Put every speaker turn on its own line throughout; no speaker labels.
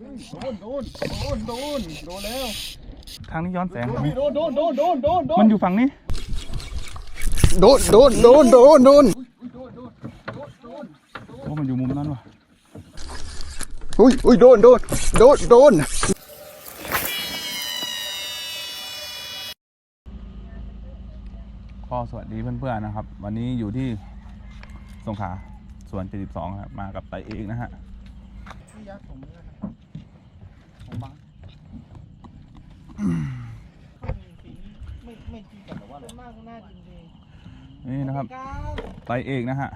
โดนโดนโดนโดนโดนแล้ว
ทางนี้ย้อนแสง
โดนโดนโดนโดนโดนโดน
มันอยู่ฝั่งนี้
โดนโดนโดนโดนโดน
โอ้มันอยู่มุมนั้นว่ะ
อุ้ยอุ้ยโดนโดนโดนโดน
ก็สวัสดีเพื่อนๆนะครับ วันนี้อยู่ที่สงขลาสวน 72 ครับ มากับไตเอกนะฮะ
ผมบังไม่ไม่ที่กัน แต่ว่าอะไร
มากน่าจริง
นี่นะครับ
ๆก้าว
ไตเอกนะฮะ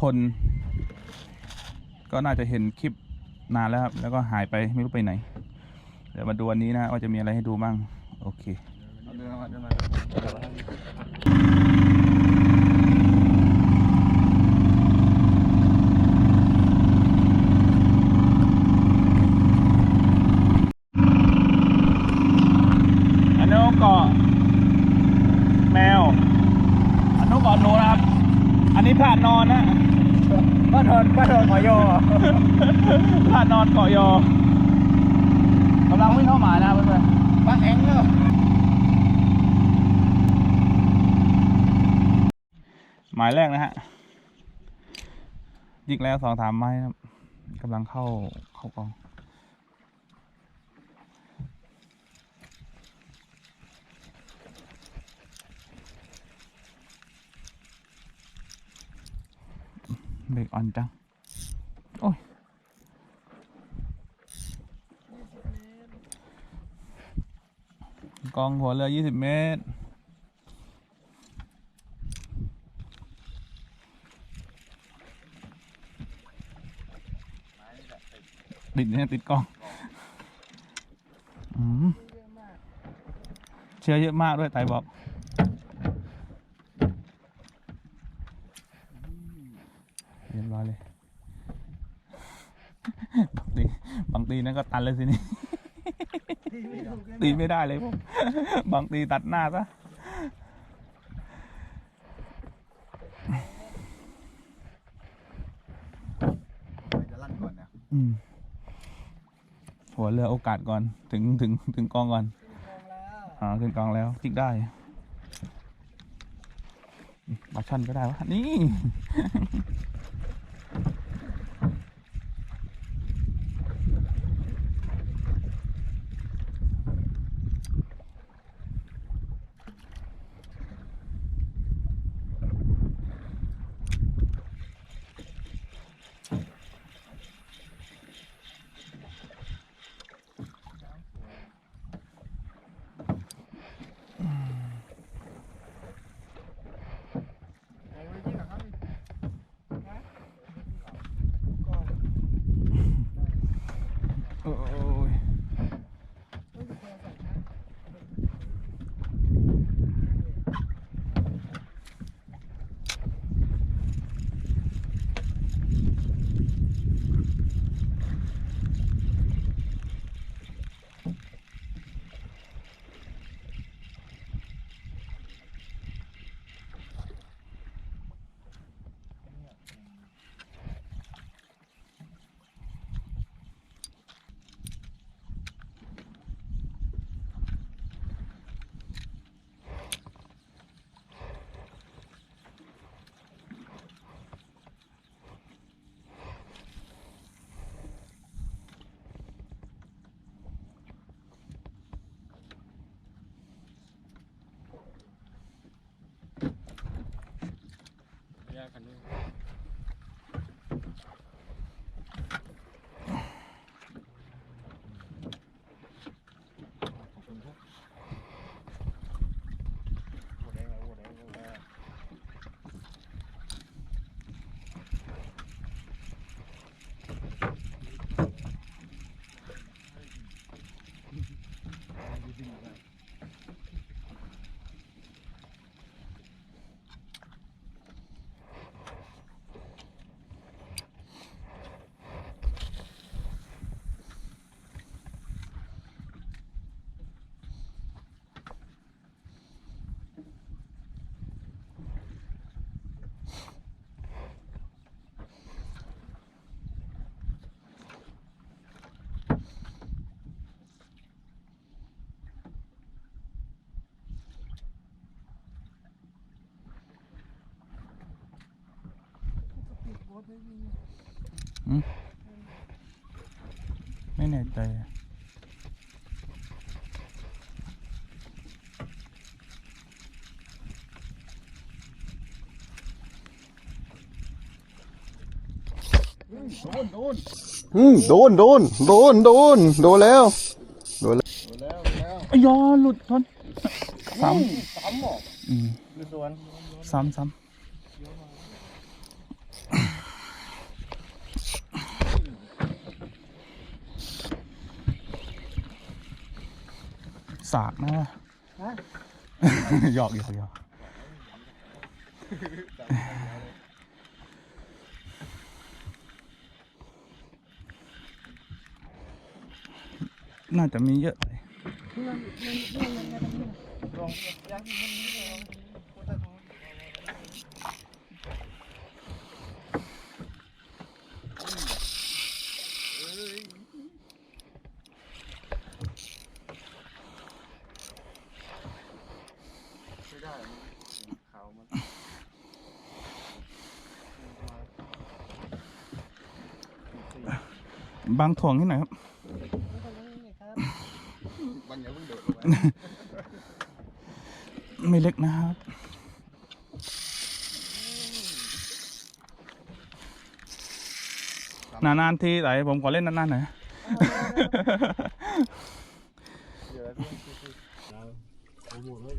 ทน ก็น่าจะเห็นคลิปนานแล้วครับ แล้วก็หายไปไม่รู้ไปไหน เดี๋ยวมาดูวันนี้นะฮะว่าจะมีอะไรให้ดูบ้าง โอเค
เดินมาเดินมา
อันนู้นเกาะแมว อันนู้นเกาะหนูนะครับ อันนี้พระนอนนะ
บ้าน ทอนบ้านทอนขอยอ
พระนอนเกาะยอกำลังวิ่งเข้าหมายนะเพื่อน
บ้านแองเนอะ
ๆหมายแรกนะฮะยิงแล้วสองสามไม้ครับกำลังเข้าเข้ากองเบรกอ่อนจัง โอ้ยกองหัวเรือ20เมตร ติดเนี่ยติดกองอืมเชื้อเยอะมากด้วยไตบอก เรียบร้อยเลย บางตีบางตี นั่นก็ตันเลยสินี่ ตีไม่ได้เลยผม บางตีตัดหน้าซะ
จะลั่นก่อนนะ
อืมหัวเรือโอกาสก่อน ถึงถึงถึงกองก่อนอ่าขึ้นกองแล้วจิกได้อืมปลาช่อนก็ได้วะนี่
开，
肯定。 ไม่แน่ใจอะ
โดนโดน
อืมโดน โดน โดน โดน โดนแล้ว โดนแล้ว
โดนแล้วโดนแล้ว
อ้ยอหลุดทนซ้
สามหมอกำ
อืม
ดูสวน
ซ้ำซ้ สากนะวะหยอกหยอกหยอกน่าจะมีเยอะเลย
ลองยังมันนี่ลองโคตรท้องไม่ได้มันขาวมัน
บางถ่วงที่ไหนอยครับ
มันอย่าเพิ่งโดดลงไป
ไม่เล็กนะครับ นานๆทีแต่ผมขอเล่นนานๆหน่อย
เดี๋ยวพี่คือเอาหมดเลย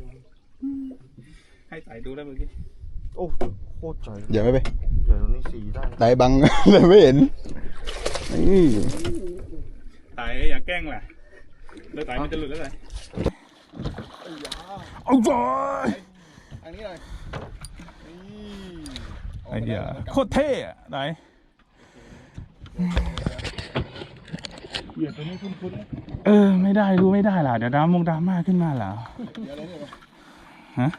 ให้ไต่ดูได้เมื่อกี้
โอ้โคตรใจ
อย่าไม่ไป
เดี๋ยวตรงนี้สีได้
ไตบังเลยไม่เห็น นี่
ไต่อย่าแกล้งแหละเดี๋ยวไต่มันจะหลุดแล้วไงเอาจ้อย
อันนี้เลย
ไอเหี้ยโคตรเท่อะไต่
เหยียดตัวนี้คุ้น
เออ ไม่ได้รู้ไม่ได้ล่ะ เดี๋ยวดรามงดราม่าขึ้นมาแล้ว
ๆเดี๋ยวเลยเนี่ย
ฮะ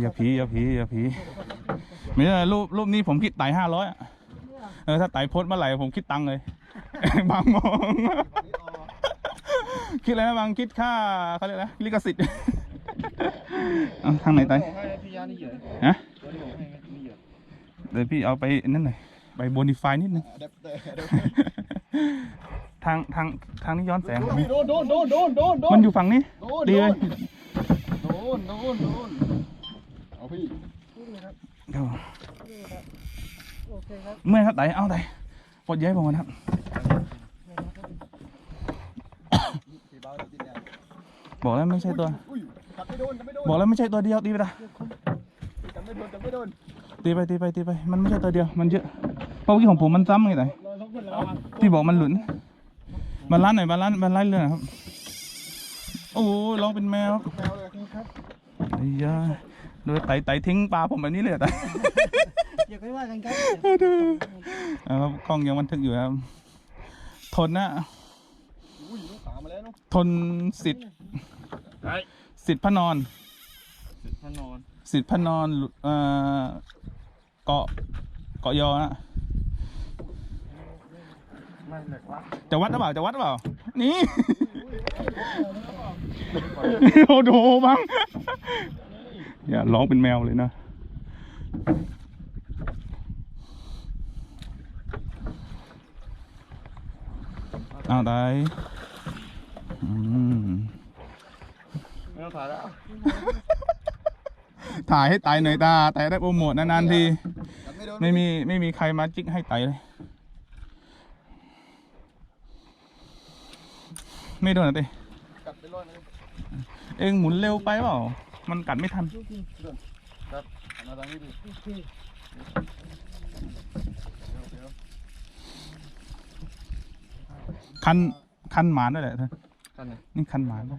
อย่าผีอย่าผีอย่าผีไม่ใช่รูปรูปนี้ผมคิดไต่ห้าร้อย เออถ้าไต่โพสต์เมื่อไหร่ผมคิดตังค์เลย บางมองคิดอะไรนะบางคิดค่าเขาเรียกอะไรลิขสิทธิ์เอาทางไหนไต่
ผมให้พี่ยานี่เหยียด
ฮะ
ตัวนี้ผมให้นี่เหยียด
เดี๋ยวพี่เอาไปนั่นหน่อยไปโบนิฟายนิดนึง
อะแดปเตอร์อะแดป
ทางทางทางนี้ย้อนแสง
โดนโดนโดนโดนโดนโดนโด
มันอยู่ฝั่งนี้
โดน
ดี
โด
เลย
นโดนโดนโดนเอาพี่
เดี๋ยว เมื่อยครับไต่เอาไต่ปลดเย้ผมก่อนครับ
สีเบาเดี๋ยวติดแนว
บอกแล้วไม่ใช่ตัว
อุ้ยจับไม่โดนจับไม่โดน
บอกแล้วไม่ใช่ตัวเดียวตีไปละ
จับไม่โดนจับไม่โดน
ตีไปตีไปตีไป มันไม่ใช่ตัวเดียวมันเยอะเพราะเมื่อกี้ของผมมันซ้ำไงไต่
รอสองคนแล้ว
ที่บอกมันหลุนบาลานซ์หน่อยบาลานซ์บาลานซ์เลยนะครับ โอ้ยร้องเป็นแมว
แมวเลยครับ
ไอ้ยาโดยไต่ไต่ทิ้งปลาผมแบบนี้เลยอะไต่
อย่าไปว่ากันครับ
เอาครับกล้องยังบันทึกอยู่ครับ ทนนะ
อุ้ยลูกขามาแล้วเนาะ
ทนสิทธิ์
ไอ้
สิทธิ์พระนอน
พระนอน
สิทธิ์พระนอนหลุดเอ่อเกาะเกาะยอนะ
ไม่เหล็กวะ
จะวัดหรือเปล่าจะวัดหรือเปล่า นี่ โอ้โหบังอย่าร้องเป็นแมวเลยนะ เอาได้อืม
ไม่ต้องถ่ายแล้ว
ถ่ายให้ไตหน่อยตาไตได้โปรโมทนานๆที
จับไม่โดน
ไม่มีไม่มีใครมาจิกให้ไตเลย ไม่โดนเหรอเต้
กัดไปร้อยเลย
เองหมุนเร็วไปเปล่า มันกัดไม่ทัน
ครับเอามาทางนี้ดิเดี๋ยว
คันคันหมานด้วยแหละเธอ
ท่านไหน
นี่คันหมานปะ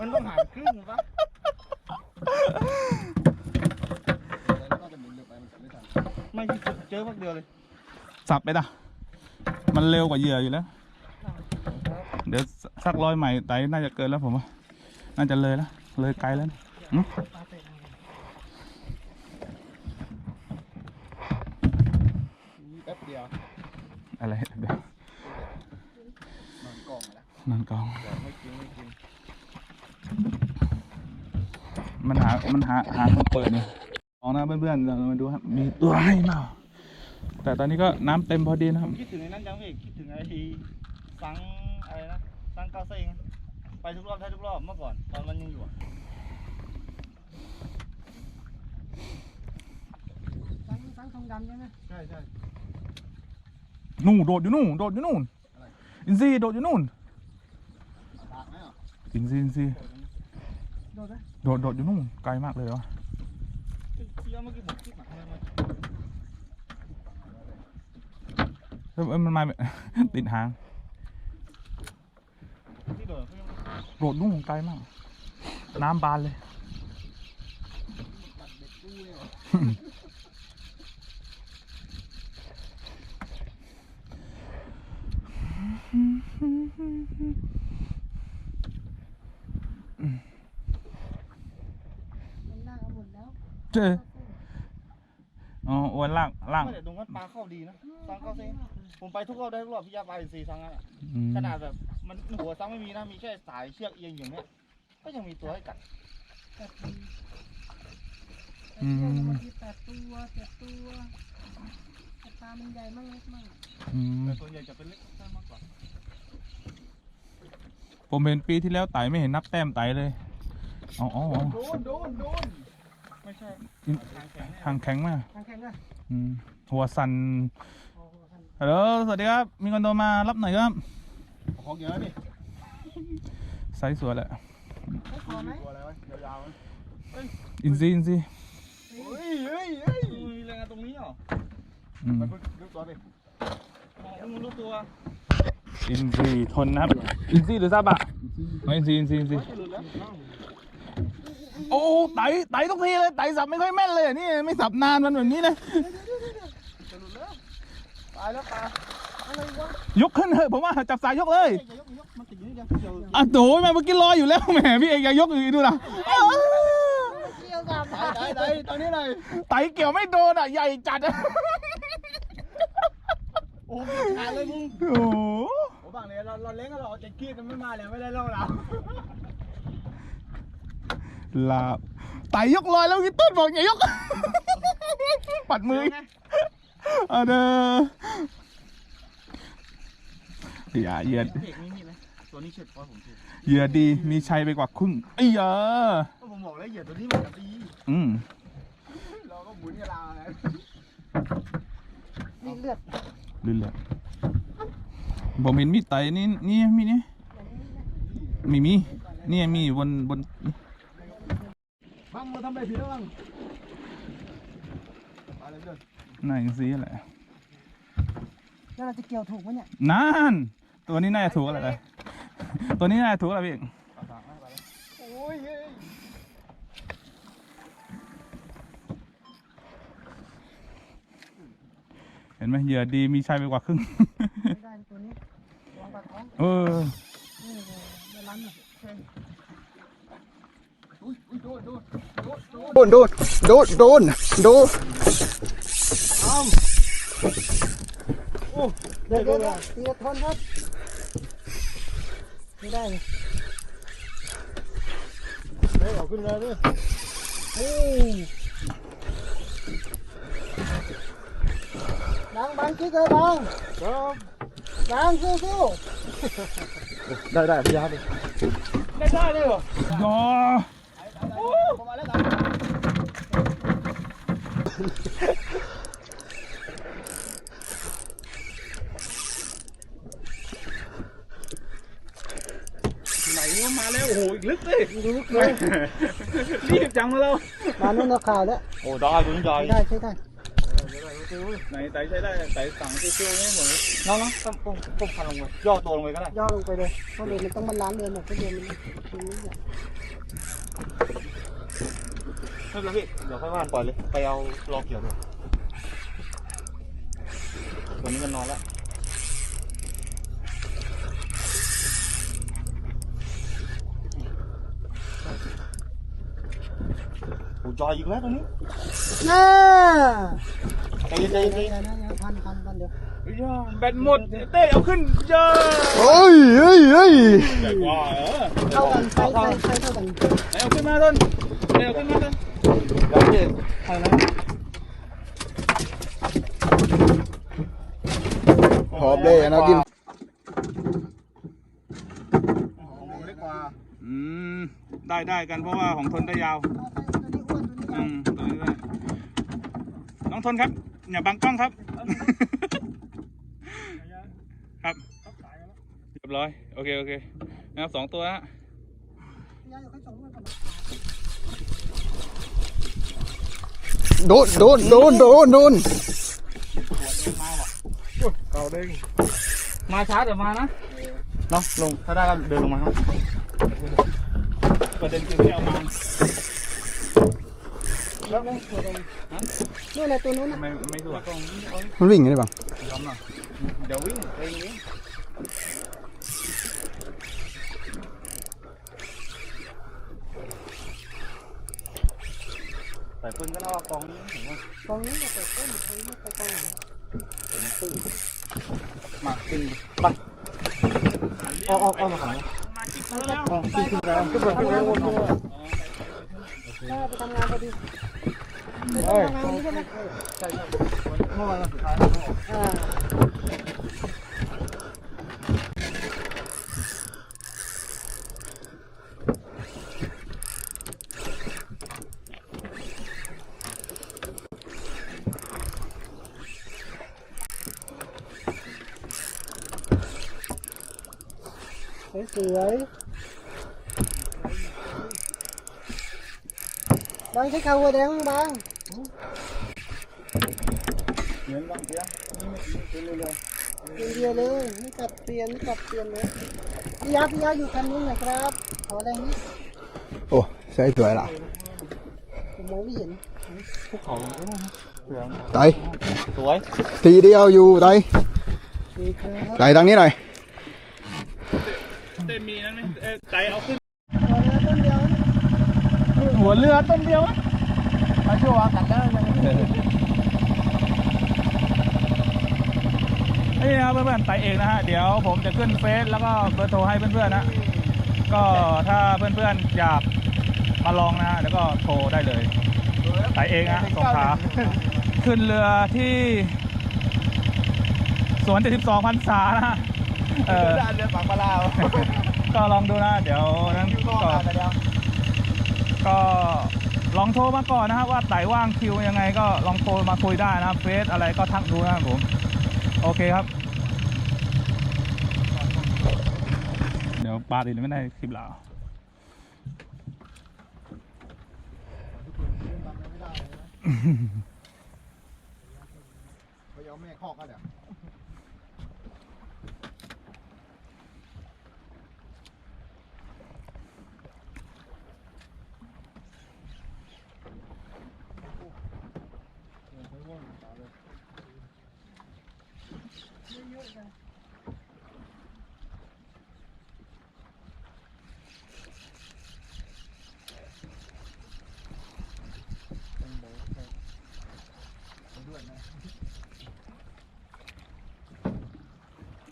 มันต้องหารครึ่งปะไม่เจอพักเดียวเลย
สับไปตะมันเร็วกว่าเหยื่ออยู่แล้ว เดี๋ยวสักร้อยใหม่ไตน่าจะเกินแล้วผมว่า น่าจะเลยแล้ว เลยไกลแล้วนะหึ
แป๊บเดียว
อะไรเดี๋ยวน
อนกล่องแล้ว
นั่นกอง
เดี๋ยวไม่กินไม่กิน
มันหา มันหา หาคนเปิดเนี่ยลองนะเพื่อนๆเรามาดูครับ มีตัวให้เปล่าแต่ตอนนี้ก็น้ำเต็มพอดีนะครับ
คิดถึงไอ้นั้นยังพี่คิดถึงไอ้ทีสังอะไรนะสังเกาเซ็งไปทุกรอบได้ทุกรอบเมื่อก่อนตอนมันยังอยู่อะ
สังสังทองดำใช่ไหม
ใช่ใช่
นู่นโดดอยู่นู่นโดดอยู่นู่นอินซีโดดอยู่นู่น
ปากไหม อะ
อินซีอินซี
โดดไหม
โดดโดดอยู่นู่น เจออ๋ออวนล่างล่าง
ไม่แต่ตรงนั้นปลาเข้าดีนะสังเกาเซ็งผมไปทุกรอบได้ทุกรอบพี่ยาไปสี่สังอะ
อืม
ขนาดแบบมันหัวซังไม่มีนะมีแค่สายเชือกเอียงอย่างเนี้ยก็ยังมีตัวให้กัด
แปดปีแต่เที่ยวเนี่ยบางทีแปดตัวเจ็ดตัวแต่ปลามันใหญ่มากเล็กมาก
อืม
แต่ส่วนใหญ่จะเป็นเล็กมากกว่า
ผมเห็นปีที่แล้วไต่ไม่เห็นนับแต้มไต่เลยอ๋ออ๋ออ๋อ
โดนโดนโดน ไม่ใช่
อืม
ทางแข็งเนี่ย
ทางแข็งมาก
ทางแข่งด้วย
อืมหัวสั่น
โอ้โหท่าน
ฮัลโหลสวัสดีครับ มีคนโทรมารับหน่อยครับ
ของเยอะนี่
ไซส์สวยแหละ
ได้พอไหม
ตัวอะไรวะยาวๆนะ
อินซีอินซี
เฮ้ยเฮ้ยเฮ้ยมีแรงงานตรงนี้เหรอ
อืม
ไปดูตัวดิอ๋อมึงรู้ตัว
อินซีทนนะครับอินซีหรือซาบะอ๋ออินซีอินซีอินซี
จะหลุดแล้ว
โอ้ไต่ไต่ทุกทีเลยไต่สับไม่ค่อยแม่นเลยนี่ไม่สับนานมันแบบนี้นะ
จะหลุดแล้วตายแล้วปลา
อะไรวะ
ยกขึ้นเถอะผมว่าจับสายยกเลย
อย่ายกอย่ายกมันติดอยู่นี่เดียวเดี๋ยว
อะโถแม่เมื่อกี้รออยู่แล้วแหมพี่เอกอย่ายกอีกดูนะอ้าว
เกี่ยวกับ
ตายตายตายตอนนี้เลย
ไต่เกี่ยวไม่โดนอะใหญ่จัดอะ
โอ้โหขาดเลยมึง
โอ้โห
โอ้บางเนี่ยเราเราเล้งกันเราจะขี้กันไม่มาเลยไม่ได้เล่าเรา
ลาบไต่ยกลอยแล้วพี่ต้นบอกอย่ายก ปัดมืออีกเอาเด้ออย่าเหยียด
เพกนี่มีไหมตัวนี้เฉดพอผมเฉด
เหยื่อดีมีชัยไปกว่าครึ่งไอ้ยา
ก็ผมบอกแล้วเหยียดตัวนี้มันจะตี
อืม
เราก็หมุนกันลาไง
มีเลือด
ลื่นเลยผมเห็นมีไตนี่นี่มีนี่มีมีนี่มีบนบนนี่
บังมาทำอะไรผิดแล้วบังอะไรเพื่อน
น่าจะซีแหละ
แล้วเราจะเกี่ยวถูกไหมเนี่ย
นั่นตัวนี้น่าจะถูกอะไรตัวนี้น่าจะถูกอะไรพี่เอก
โอ้ยเฮ้ย
เห็นไหมเหยื่อดีมีชัยไปกว่าครึ่ง
ไม่ได้ตัวนี้วางปากท้อง
เออ
นี่เลยเดี๋ยวล้ำเนี่ย
อุ้ยอุ้ย โดนโดนโดนโดน
โดนโดนโดนโดนโดน
เดี๋ยวเดี๋ยวเดี๋ยวตีละทนครับไม่ได้เลย
เฮ้ยเอาขึ้นมาดิ
โอ้ดังบังกิ๊กเลยบัง
ครับ
ดังสู้สู้
ได้ได้พี่ยาดิได้ได้เลยเหรอ
ก็
ประมาณแล้วนะไหน ว่ามาแล้วโอ้โหอีกลึกเลยลึกเลยรีบจังมาแล้ว
มาโน่นเอาข่าวแล้ว
โอ้ได้คุณได้
ใช้ได้ใช้ได้
ไหนไต่ใช้ได้ไต่สั่งซิ่วๆนี่เหมือนน้องๆต้องก้มก้มพันลงไปย่อตัวลงไปก็ได้
ย่อลงไปเลยเพราะเดี๋ยวมันต้องมันล้านเดือนหมดเพราะเดือนมันมันไม่ใหญ่
ไม่เป็นไรพี่เดี๋ยวค่อยว่านปล่อยเลย ไปเอารอเกี่ยวด้วยตัวนี้มันนอนแล้ว โอ้ยอีกแล้วตัวนี้
น่า
ใจเย็นใจ
เดี๋
เย็
ยวน
ใจ
เดี๋
เย็
ยวนเดี๋ยวพันพันพันเดี๋ยว
ย่าแบตหมดเต้เอาขึ้นเยอะ
เฮ้ยเฮ้ยเฮ้ย
ใหญ่กว่าเออ
เท่ากันไซส์ไซส์ไซส์เท่ากัน
ไหนเอาขึ้นมาต้นไหนเอาขึ้นมาต้น
เดี๋ยวพี่
ใช่แล้ว
อบเลยนะกิน
ของผมเล็กกว่า
อืมได้ได้กันเพราะว่าของทนได้ยาว อืมตัวนี้ได้น้องทนครับอย่าบังกล้องครับ ครับเรียบร้อย โอเค โอเคนะครับสองตัวฮะ
โดนโดนโดนโดนโดน
เก่าเด้งมาช้าเดี๋ยวมานะเนาะลงถ้าได้ก็เดินลงมาครับ
ประเด็นคือไม่เอามา
แล้วนี่ตัวตรง
นู่นแหละตัวนู้น
ทำไม่ไม่ดู
ตรง
มันวิ่งไงได้บ้าง
เดี๋ยววิ่งเองนี้ใส่ปืนก็น่าว่ากองนี้เห็นไหม
กองนี้จะเปิดต้นเขาไม่ไปกองไหน
มาขึ้นไปเอาเอาเอามาขังเอาขึ้นแล้วขึ้นไปขึ้นไปวนเอา
ถ้า ไปทำงานพอดีไป
เอ้ย
ทำงานนี้ใช่ไหม
ใช่ใช่เมื่อวานวันสุดท้าย
อ่าสวย บางใช้ขาวหัวแดงบาง
เหมือนบางเสียนี่ไม่กินเร็ว
เดียวเลยไม่กลับเปลี่ยนไม่กลับเปลี่ยนเลยพี่ยาพี่ยาอยู่คันนี้นะครับขอแรงนี้
โอ้ใช่สวยละ
ผมมองไม่เห็น
ๆภูเขาก็ได้นะเสือ
ไต
สวย
ทีเดียวอยู่ไต
ดีครับ
ไตทางนี้หน่อย
เต้นมีนั้นไหมเอ้ยใจเอาขึ้น
ขอแล้วต้นเดียว
หัว เรือต้นเดียวนะมาช่วยกันได้ยัง
นี่นะครับเพื่อนๆไต่เองนะฮะเดี๋ยวผมจะขึ้นเฟซแล้วก็เบอร์โทรให้เพื่อนๆนะก็ถ้าเพื่อนๆอยากมาลองนะฮะแล้วก็โทรได้เลยไต่เองนะสงขลาขึ้นเรือที่สวน72พันษานะฮะเออ
ด้านเรือปากปลาลาว
ก็ลองดูนะ เดี๋ยวนั้น
คิวก็
ก็ลองโทรมาก่อนนะครับว่าไต่ว่างคิวยังไงก็ลองโทรมาคุยได้นะครับเฟซอะไรก็ทักดูนะครับผมโอเคครับ เดี๋ยวปาดอีกไม่ได้คลิปลาว
ไปเอาแม่คอกกันเดี๋ยว
อ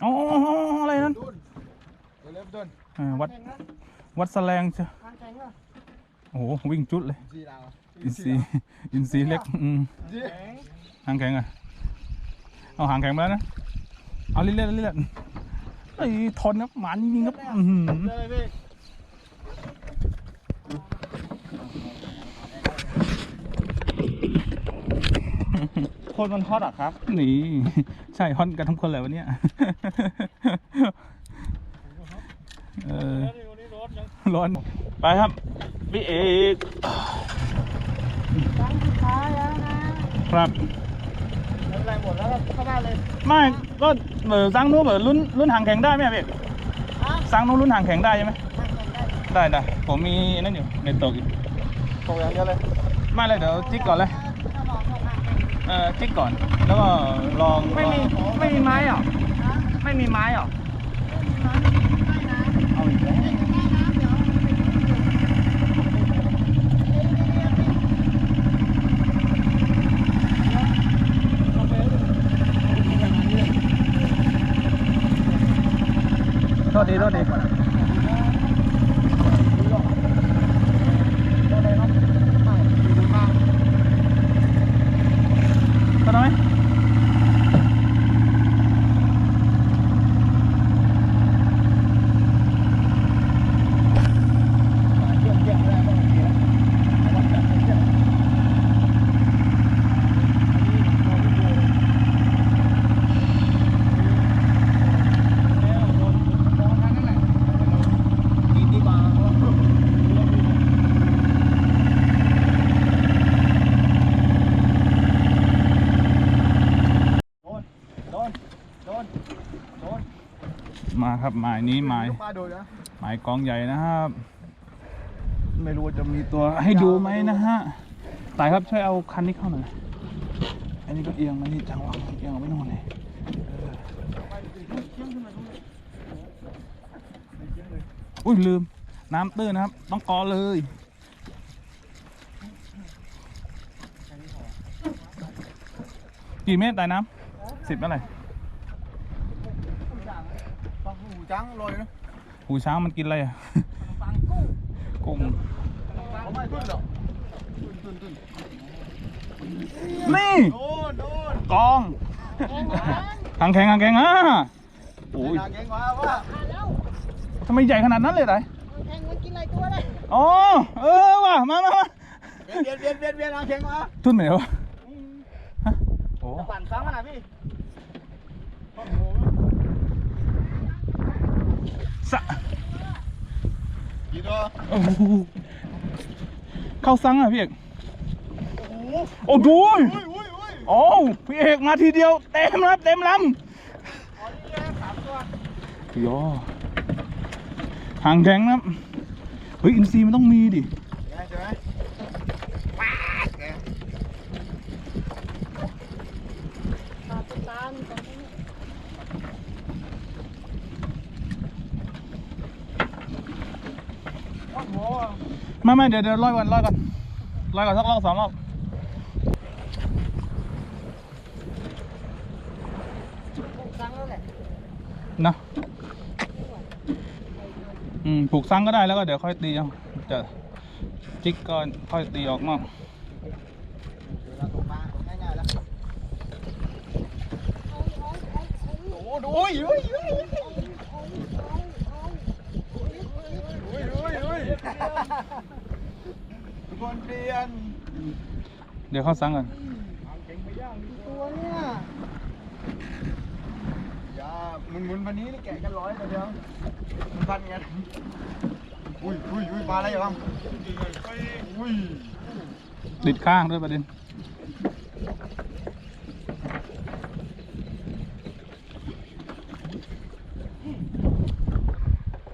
๋ออะไรนั้น
เริ่มต้น
อ่าวัดวัดแสลงใช่
ทางแข็งอะ
โอ้โหวิ่งจุดเลย
สีดาว
อินซีอินซีเล็กอืมหางแข็งอะ เอาหางแข็งมาแล้วนะ เอาเรื่อยๆเรื่อยๆไอ้ยทนครับหมาจริงๆครับอื้อหือ
เลยพี่คนมันฮอตอะครับ
นี่ใช่ฮอนกันทุกคนเลยวันเนี้ยเออร้อนไปครับพี่เอก
ครั้งสุดท้ายแล้วนะครับ
ไม่เป็นไรหมดแล้วก็เข้าบ้านเลย
ไม่ก็เออสังนู้นเออรุ่นรุ่นหางแข็งได้ไหมอะพี่
อะ
สังนู้นรุ่นหางแข็งได้ใช่ไหม
ทางแข็งได้
ได้ได้ผมมีนั่นอยู่ในตกอยู่
ตกอย่างเดียวเลย
ไม่เลยเดี๋ยวจิ๊กก่อนเลย
ถ้าบอกบอกทางแข็ง
เออจิ๊กก่อนแล้วก็ลอง
ไม่มีไม่มีไม้เหรอ
นะ
ไม่มีไม้เหรอ
ไม่มีน้ำไม่มีน้ำ
เอาอีกแล้ว
ไม่มีน้ำเดี๋ยวไปดู
โทษดีโทษดีก็ได้ไหม มาครับหมายนี้หมาย
ปลาโดดนะ
หมายกองใหญ่นะครับ ไม่รู้ว่าจะมีตัวให้ดูไหมนะฮะตายครับช่วยเอาคันนี้เข้าหน่อยอันนี้ก็เอียงมานี่จังหวะเอียงเอาไว้โน่นเลยอุ้ยลืม น้ำตื้นนะครับ ต้องกอเลยกี่เมตรตายน้ำสิบเท่าไหร่
ปลาหูจังลอยนะ
หูช้างมันกินอะไรอะ
ฟังกุ้ง
กุ้ง
เขาไม่ขึ้นหรอก
นี่
โดนโดน
กองหางแข็งหางแข็งอะโอ้ย
หาเก่งว่าว่า
ทำไมใหญ่ขนาดนั้นเลยไต
แทงมันกินอะไรตัวเลย
อ๋อเออว่ะมามา
เบียดเบียดเบียดเบียดหาเก่งว่า
ทุ่นไหนวะฮะโอ้
ปั่นซ้ำมันนะพี่
สะ
กี่ตัว
โอ้โหเข้าซังอะพี่เอกโอ้ดูย
อุ้ยอุ้ยอุ้ย
โอ้พี่เอกมาทีเดียวเต็มครับเต็มล
อ๋อนี่แค่สามตัวำ
ยอหางแข็งนะครับเฮ้ยอินซีย์มันต้องมีดิ
ใช่ไหมปาดแก
ตาตามีตรงนี้
โอ้โห
ไม่ไม่เดี๋ยวเดี๋ยวร้อยก่อนร้อยก่อนร้อยก่อนสักรอบสองรอบ
ผูกซังแล้วแหละ
นะอืมผูกซังก็ได้แล้วก็เดี๋ยวค่อยตีเอาจะจิกก็ค่อยตีออกนอก
เราตกปลาง่ายๆแล้ว
เอาเอาเอาเอา
โอ้โหอุ้ยอุ้ยอุ้ย
เอาเอาเอา
อุ้ยอุ้ยอุ้ยทุกคนเปลี่ยน
เดี๋ยวเข้าซังก่อน
ตัวเนี่ย
อย่าหมุนหมุนวันนี้นี่แกะกันร้อยแต่เดียวมันพันกันอุ้ยอุ้ยอุ้ยปลาอะไรบ้างอุ้ย
ติดข้างด้วยประเด็น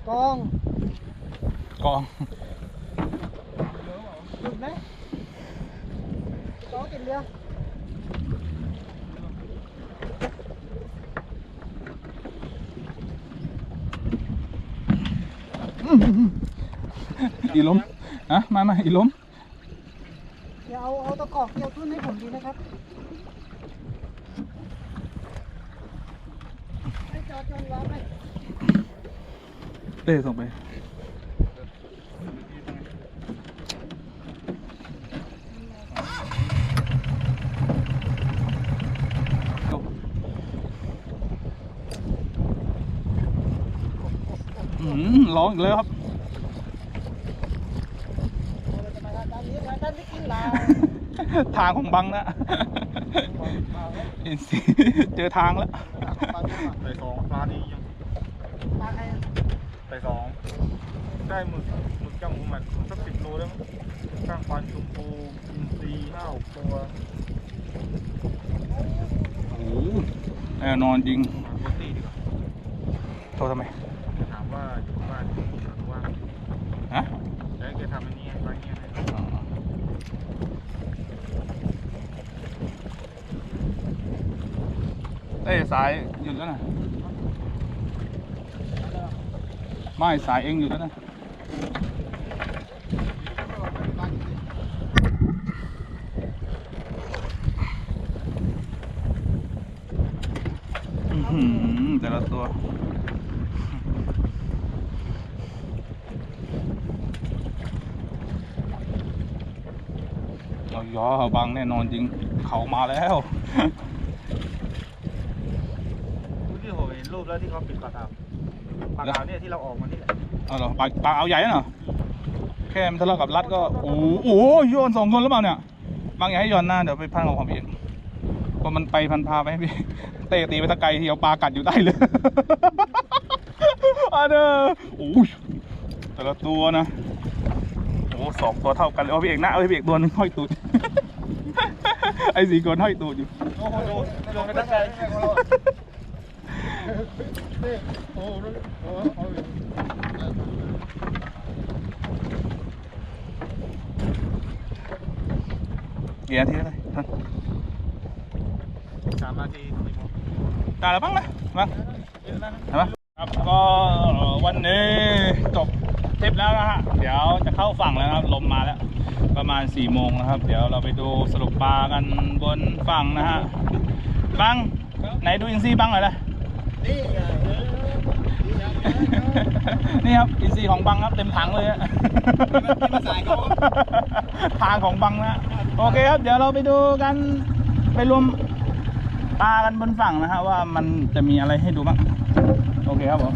กอง
กอง
หยุดไหมกองติดเรือ
อีล้มอะมามาอีล้ม
เดี๋ยวเอาเอาตะกอกเกี่ยวทุ่นให้ผมดีนะครับให้จอจนร้อนไหม
เต้ส่งไป ร้องอีกแล้วครับ
เราจะมาทำตามนี้นะท่านไม่กินลา
ทางของบังนะอินซีเจอทางแล้ว
ใส่สองปลานี้ยัง
ปลาใคร
ใส่สองได้หมึกหมึกจังหมูหมักสักสิบโลได้มั้งข้างควันชมพูอินทรีห้าหกตัว
โอ้โหแน่นอนจริง
มาโคตี้ดีกว่า
โทรทำไม
ถามว่าอยู่บ้านหรือว่า
ฮะ
แล้วแกทำอันนี้ไปเงี้ยให้
อ๋อ เอ้ยสายหยุดแล้วนะไม่สายเองหยุดแล้วนะอื้อหือแต่ละตัวเอาย่อบังแน่นอนจริง เขามาแล้ว
ที่ผมเห็น รูปแล้วที่เขาปิดปากอ่าวปากอ่าวเนี่ยที่เราออกมานี่แหละ
เอาเหรอปลาปลาเอาใหญ่เหรอแค่มันทะเลาะกับรัดก็โอ้โหโอ้โหโยนสองคนหรือเปล่าเนี่ย บางอย่าให้ย้อนหน้าเดี๋ยวไปพันกับความเองเพราะมันไปพันพาไปให้พี่เตะตีไปตะไกลที่เอาปลากัดอยู่ใต้เลยอันเด้อโอ้ยแต่ละตัวนะโอ้สองตัวเท่ากันเลยเอาพี่เอกนะเอาพี่เอกตัวหนึงห้อยตูดไอ้สีกนห้อยตูดอยู่
โอ้โหโดนโดนไปตั้งใจ
โเดี๋ย
วทีเท่าไหร่ท่า
สามนาทีตา
ยแล้วบ้างไหมบ้างใช่ไหมครับก็วันนี้จบทริปแล้วนะฮะ เดี๋ยวจะเข้าฝั่งแล้วครับ ลมมาแล้ว ประมาณสี่โมงนะครับ เดี๋ยวเราไปดูสรุปปลากันบนฝั่งนะฮะ บัง ไหนดูอินซี่บ้างหน่อยละ
นี่ไงเออ
นี่ครับอินซีของบังครับเต็มถังเลยฮะ
นี่มันสายเขา
ทางของบังนะโอเคครับ เดี๋ยวเราไปดูกันไปรวมปลากันบนฝั่งนะฮะว่ามันจะมีอะไรให้ดูบ้างโอเคครับผม